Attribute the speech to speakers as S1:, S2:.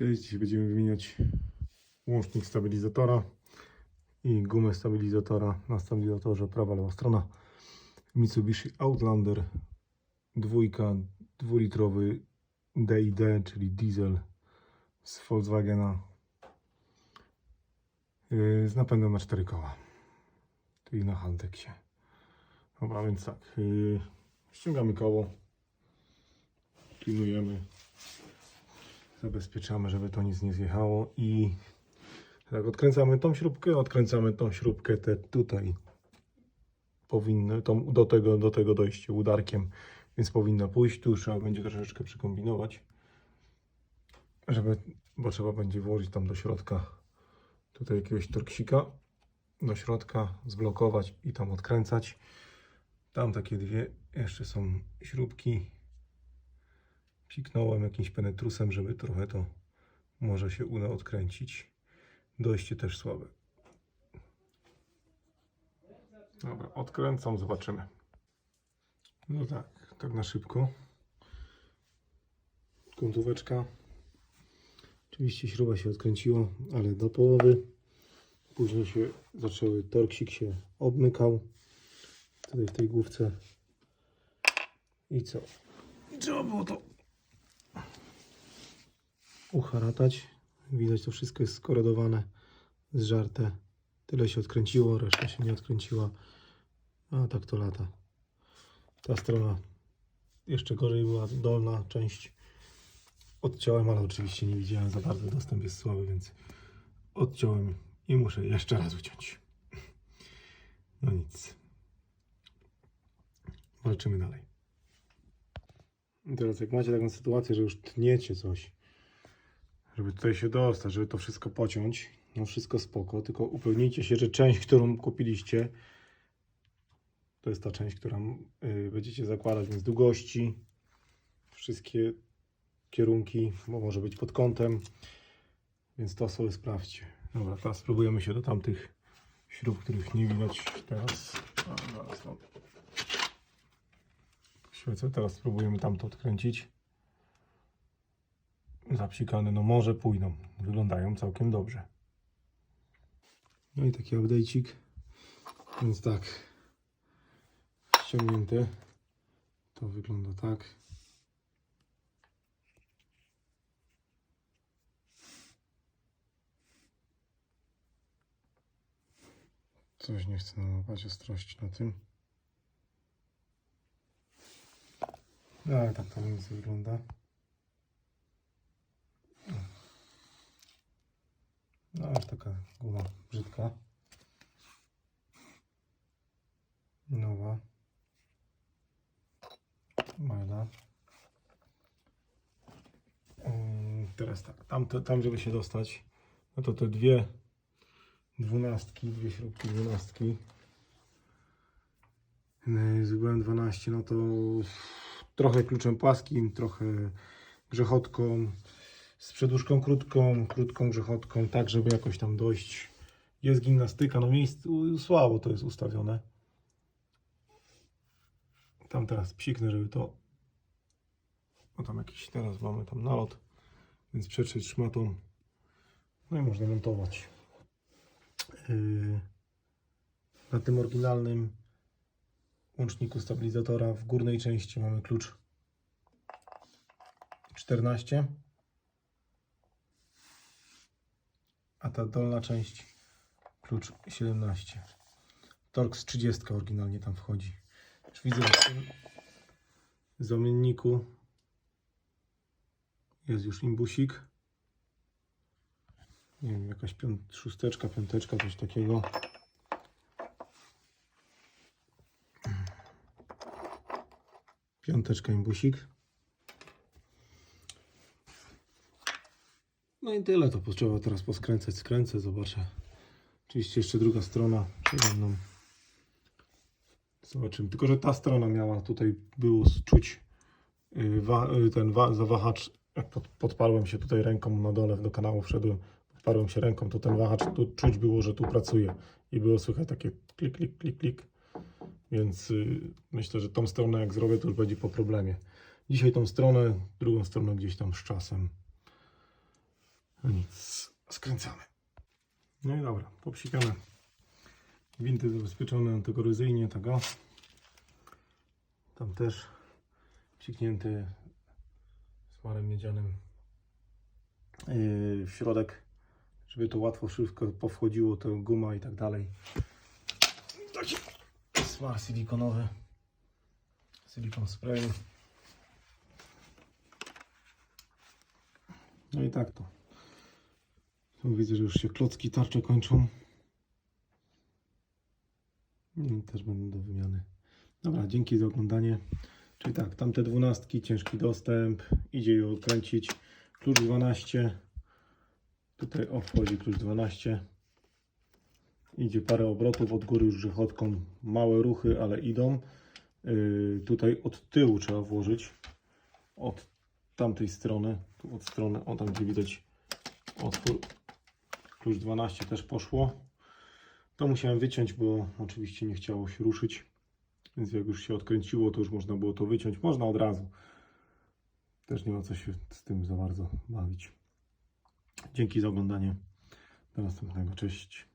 S1: Dzisiaj będziemy wymieniać łącznik stabilizatora i gumę stabilizatora na stabilizatorze prawa lewa strona Mitsubishi Outlander dwójka dwulitrowy DID, czyli diesel z Volkswagena yy, z napędem na 4 koła, czyli na Handeksie. Dobra, więc tak, yy, ściągamy koło, pilnujemy zabezpieczamy, żeby to nic nie zjechało i tak odkręcamy tą śrubkę, odkręcamy tą śrubkę te tutaj powinno tą, do, tego, do tego dojście udarkiem, więc powinna pójść, tu trzeba będzie troszeczkę przykombinować żeby, bo trzeba będzie włożyć tam do środka tutaj jakiegoś torksika do środka, zblokować i tam odkręcać. Tam takie dwie jeszcze są śrubki Psiknąłem jakimś penetrusem, żeby trochę to może się uda odkręcić. Dojście też słabe. Dobra, odkręcam, zobaczymy. No tak, tak na szybko. Kątóweczka. Oczywiście śruba się odkręciła, ale do połowy. Później się zaczęły, torksik się obmykał. Tutaj w tej główce. I co? I trzeba było to uharatać. Widać, to wszystko jest skorodowane, zżarte. Tyle się odkręciło, reszta się nie odkręciła. A tak to lata. Ta strona jeszcze gorzej była, dolna część. Odciąłem, ale oczywiście nie widziałem za bardzo, dostęp jest słaby, więc odciąłem i muszę jeszcze raz uciąć. No nic. Walczymy dalej. Teraz jak macie taką sytuację, że już tniecie coś, żeby tutaj się dostać, żeby to wszystko pociąć, no wszystko spoko, tylko upewnijcie się, że część, którą kupiliście, to jest ta część, którą y, będziecie zakładać, więc długości, wszystkie kierunki, bo może być pod kątem, więc to sobie sprawdźcie. Dobra, teraz spróbujemy się do tamtych śrub, których nie widać teraz. A, zaraz, no. Świecę, teraz spróbujemy tamto odkręcić zapsikane, no może pójdą. Wyglądają całkiem dobrze. No i taki update'cik. Więc tak. Ściągnięte. To wygląda tak. Coś nie chcę nałapać ostrości na tym. No tak to więcej wygląda. No aż taka guma brzydka. Nowa. Majla. Ym, Teraz tak, tam, tam żeby się dostać, no to te dwie dwunastki, dwie śrubki dwunastki. Z uglem 12, no to trochę kluczem płaskim, trochę grzechotką, z przedłużką krótką, krótką grzechotką, tak żeby jakoś tam dojść. Jest gimnastyka, no miejscu słabo to jest ustawione. Tam teraz psiknę, żeby to... No tam jakiś teraz mamy tam nalot, więc przetrzeć szmatą. No i można montować. Yy, Na tym oryginalnym łączniku stabilizatora w górnej części mamy klucz 14 a ta dolna część klucz 17. Torx 30 oryginalnie tam wchodzi. Już widzę, w tym zamienniku jest już imbusik. Nie wiem, jakaś piąt, szósteczka, piąteczka, coś takiego. Piąteczka imbusik. No i tyle, to trzeba teraz poskręcać, skręcę, zobaczę. Oczywiście jeszcze druga strona przede mną. Zobaczymy, tylko że ta strona miała, tutaj było czuć wa, yy, ten wa, zawahacz, jak pod, podparłem się tutaj ręką na dole do kanału wszedłem, podparłem się ręką, to ten wahacz, tu czuć było, że tu pracuje i było słychać takie klik, klik, klik, klik. Więc yy, myślę, że tą stronę jak zrobię, to już będzie po problemie. Dzisiaj tą stronę, drugą stronę gdzieś tam z czasem. No nic, skręcamy. No i dobra, popsikane. Winty zabezpieczone antykorozyjnie, tego. Tam też psiknięty smarem miedzianym yy, w środek, żeby to łatwo wszystko powchodziło, to guma i tak dalej. Taki smar silikonowy, silikon spray. No i tak to. Tu widzę, że już się klocki tarcze kończą. No, też będą do wymiany. Dobra, dzięki za oglądanie. Czyli tak, tamte dwunastki, ciężki dostęp, idzie ją kręcić. Klucz 12. Tutaj o wchodzi klucz 12. Idzie parę obrotów od góry już grzechotką. Małe ruchy, ale idą. Yy, tutaj od tyłu trzeba włożyć. Od tamtej strony. Tu od strony, o tam gdzie widać otwór. Klucz 12 też poszło. To musiałem wyciąć, bo oczywiście nie chciało się ruszyć. Więc jak już się odkręciło, to już można było to wyciąć. Można od razu. Też nie ma co się z tym za bardzo bawić. Dzięki za oglądanie. Do następnego. Cześć.